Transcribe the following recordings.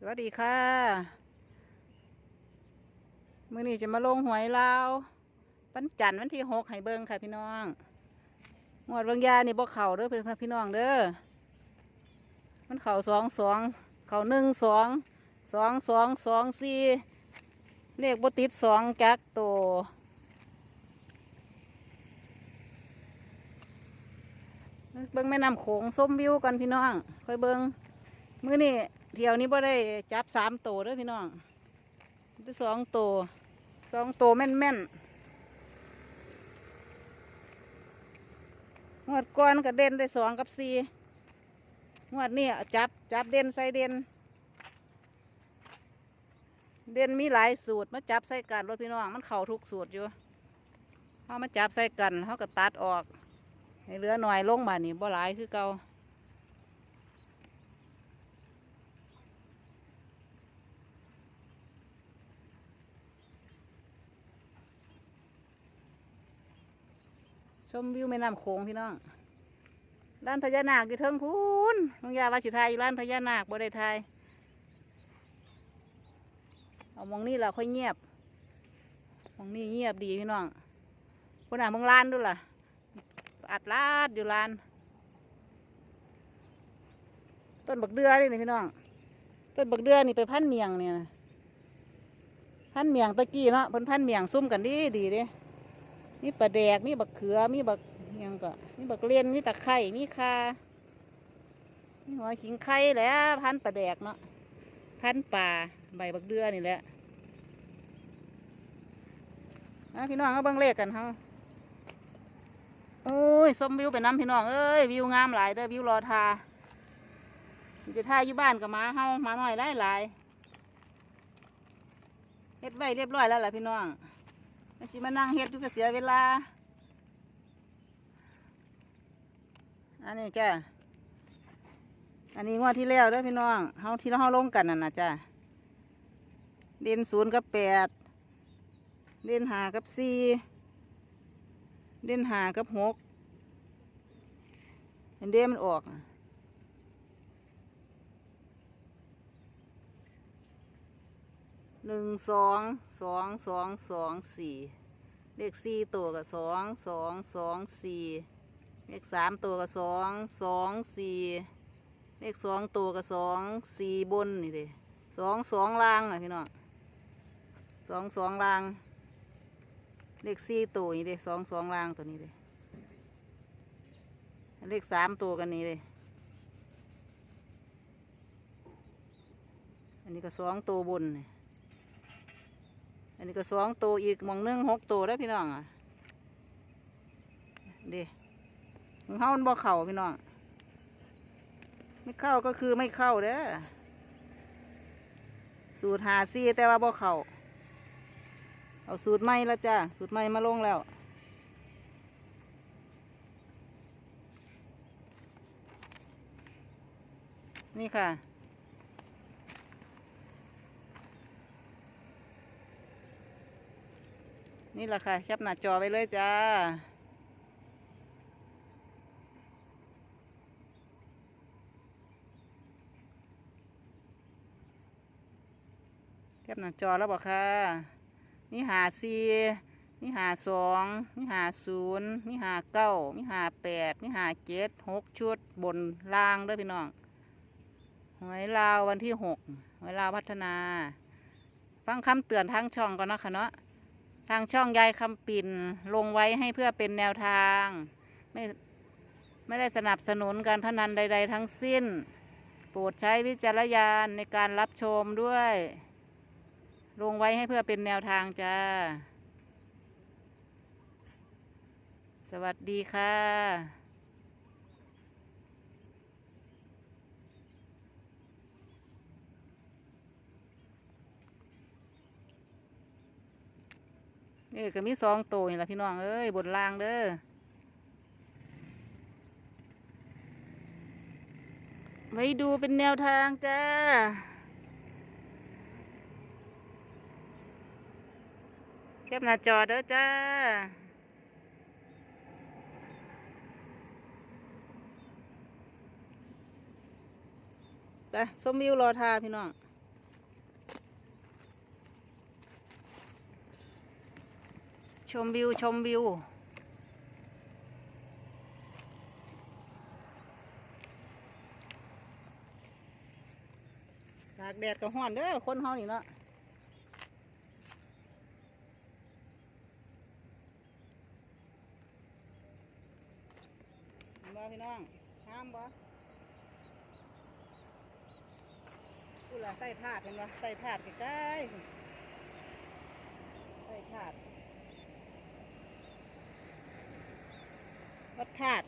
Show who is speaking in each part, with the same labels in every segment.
Speaker 1: สวัสดีค่ะ มื้อนี้จะมาลงหวยลาววันจันทร์วันที่หกให้เบิงค่ะพี่น้องงวดบางยานี่บ่เข่าเด้อเพื่อนพี่น้องเด้อ มันเข่าสองสอง เข่าหนึ่งสอง สองสองสองสี่เลขบ่ติดสองจักโตวเบิ่งแม่น้ำโขงส้มวิวกันพี่น้องค่อยเบิ่งมื้อนี้ เที่ยวนี้บ่ได้จับสามโตวเด้อพี่น้องได้สองโตวสองโตวแม่นแม่นงวดก่อนก็เด่นได้สองกับสี่งวดนี้จับจับเด่นใส่เด่นเด่นมีหลายสูตรมาจับใส่กันรถพี่น้องมันเข่าทุกสูตรอยู่เขามาจับใส่กันเขาก็ตัดออกให้เหลือหน่อยลงมานี่บ่หลายคือเก่า ชมวิวแม่น้ำโขงพี่น้องร้านพญานาคอยู่เทิงพูนน้องยาวาสิทยอยู่ร้านพญานาคบ่ได้ทยเอามองนี่เราค่อยเงียบมองนี่เงียบดีพี่น้องคนอะมึงร้านด้วยล่ะ อัดลาดอยู่ร้าน ต้นบักเดือนี่นี่พี่น้อง ต้นบักเดือนี่ไปพันเมียงเนี่ย พันเมียงตะกี้เนาะเพิ่นพันเมียงซุ่มกันดีดีเด้ มีปลาแดกมีบักเขือมีบักยังก็มีบักเลียนมีตะไคร่มีคามีหัวขิงไข่แหล้วพันปลาแดกเนาะพันป่าใบบักเดือนี่แหละนะพี่น้องก็บิ่งเลขกันเฮาโอ้ยสมวิวไปน้ำพี่น้องเอ้ยวิวงามหลายเด้อวิวรอทาไปท่าอยู่บ้านกับมาเฮามาหน่อยหลายหลายเฮ็ดไว้เรียบร้อยแล้วล่ะพี่น้อง ไม่สิมานั่งเฮ็ดอยู่ก็เสียเวลา อันนี้จ้ะ อันนี้งวดที่แล้วเด้อพี่น้องเฮาที่เราเฮาลงกันนั่นนะจ้ะ เด่นศูนย์กับแปด เด่นหากับสี่ เด่นหากับหกเห็นเดมันออกอะ หนึ่งสองสองสองสองสี่เลขสี่ตัวกับสองสองสองสี่เลขสามตัวกับสองสองสี่เลขสองตัวกับสองสี่บนนี่เด้สองสองล่างอะพี่น้องสองสองล่าง เลขสี่ตัวนี่เด้สองสองล่างตัวนี้เด้เลขสามตัวกันนี่เลยอันนี้ก็สองตัวบนนี่ อันนี้ก็สองตัวอีกมองหนึงหกตัวได้อพี่น้องอะเดีของเฮามันบ่เข่าพี่น้อง ไม่เข้าก็คือไม่เข้าเด้อสูตรหาซี่แต่ว่าบ่เข่าเอาสูตรใหม่และจ้าสูตรใหม่มาลงแล้วนี่ค่ะ นี่แหละค่ะแคปหน้าจอไปเลยจ้าแคปหน้าจอแล้วบอกค่ะ นี่หาซีนี่หาสองนี่หาศูนย์นี่หาเก้านี่หาแปดนี่หาเจ็ดหกชุดบนล่างด้วยพี่น้องหวยลาววันที่หกหวยลาวพัฒนา ฟังคำเตือนทางช่องก่อนนะคะเนาะ ทางช่องยายคำปิ่นลงไว้ให้เพื่อเป็นแนวทาง ไม่ไม่ได้สนับสนุนการพนันใด ๆ ทั้งสิ้น โปรดใช้วิจารณญาณในการรับชมด้วย ลงไว้ให้เพื่อเป็นแนวทางจ้า สวัสดีค่ะ ออก็มีสองโตนี่แหละพี่น้องเอ้ยบนล่างเด้อไว้ดูเป็นแนวทางจ้าแคปหน้าจอเด้อจ้าแต่ส้มวิวรอทาพี่น้อง ชมวิว ชมวิว ตากแดดก็ห้อนเด้อคนเฮานี่เนาะเห็นบ่พี่น้องห้ามบ่กูละใส่ถาดเห็นบ่ใส่ถาดใกล้ๆใส่ถาด วัดถาด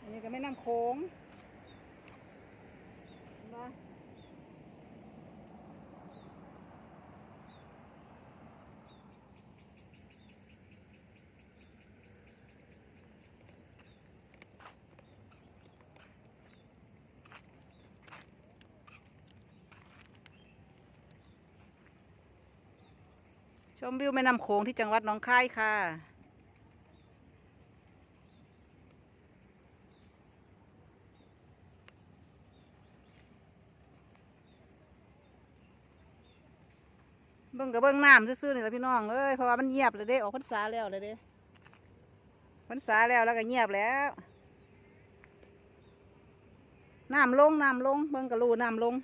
Speaker 1: อันนี้ก็ไม่น้ำโค้งเห็นบ่ชมวิวแม่น้ำโขงที่จังหวัดหนองคายค่ะ เบิ่งกับเบิ่งน้ำซื่อๆนี่แหละพี่น้องเอ้ยเพราะว่ามันเงียบเลยเด้ออกพรรษาแล้วเลยเด้พรรษาแล้วแล้วก็เงียบแล้วน้ำลงน้ำลงเบิ่งกับรูน้ำลง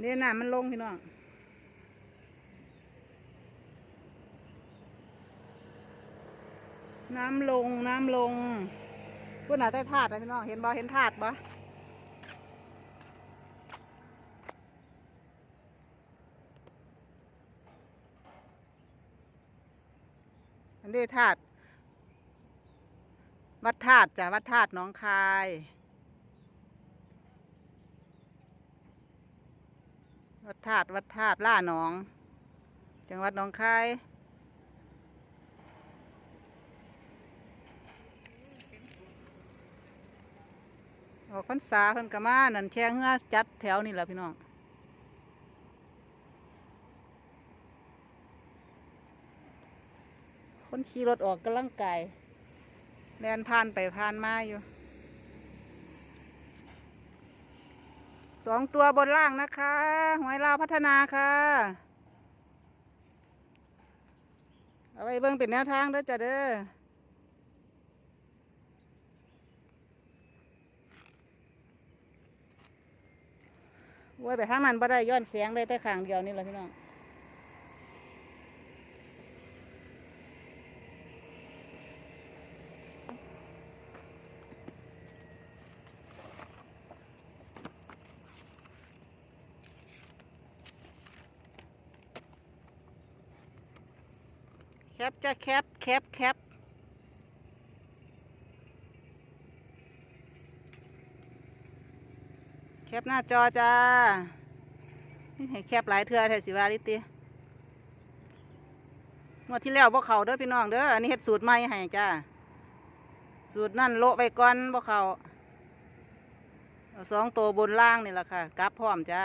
Speaker 1: เนี่ยน้ำมันลงพี่น้องน้ำลงน้ำลงพูดหนาใต้ถาดนะพี่น้องเห็นบ่เห็นถาดบ่ อันนี้ถาดวัดถาดจ้ะวัดถาดหน้องคาย วัดถาดวัดถาดล่าหนอง จังหวัดหนองคายออกพรรษาเพิ่นก็มานั่นแช่เงือจัดแถวนี่แหละพี่น้อง คนขี่รถออกกำลังกายแลนผ่านไปผ่านมาอยู่สองตัวบนล่างนะคะหวยลาวพัฒนาค่ะ เอาไว้เบิ่งเป็นแนวทางเด้อจ้ะเด้อไว้ไปทางนั้นบ่ได้ย้อนเสียงได้แต่ขางเดียวนี่แหละพี่น้อง ปจะแคปแคปแคปแคปหน้าจอจ้านี่ให้แคปหลายเทื่อแท้สิว่าลิติงวดที่แล้วบ่เขาเด้อพี่น้องเด้ออันนี้เฮ็ดสูตรใหม่ให้จ้าสูตรนั่นโละไปก่อนบ่เขาเอาสองตัวบนล่างนี่แหละค่ะกลับพร้อมจ้า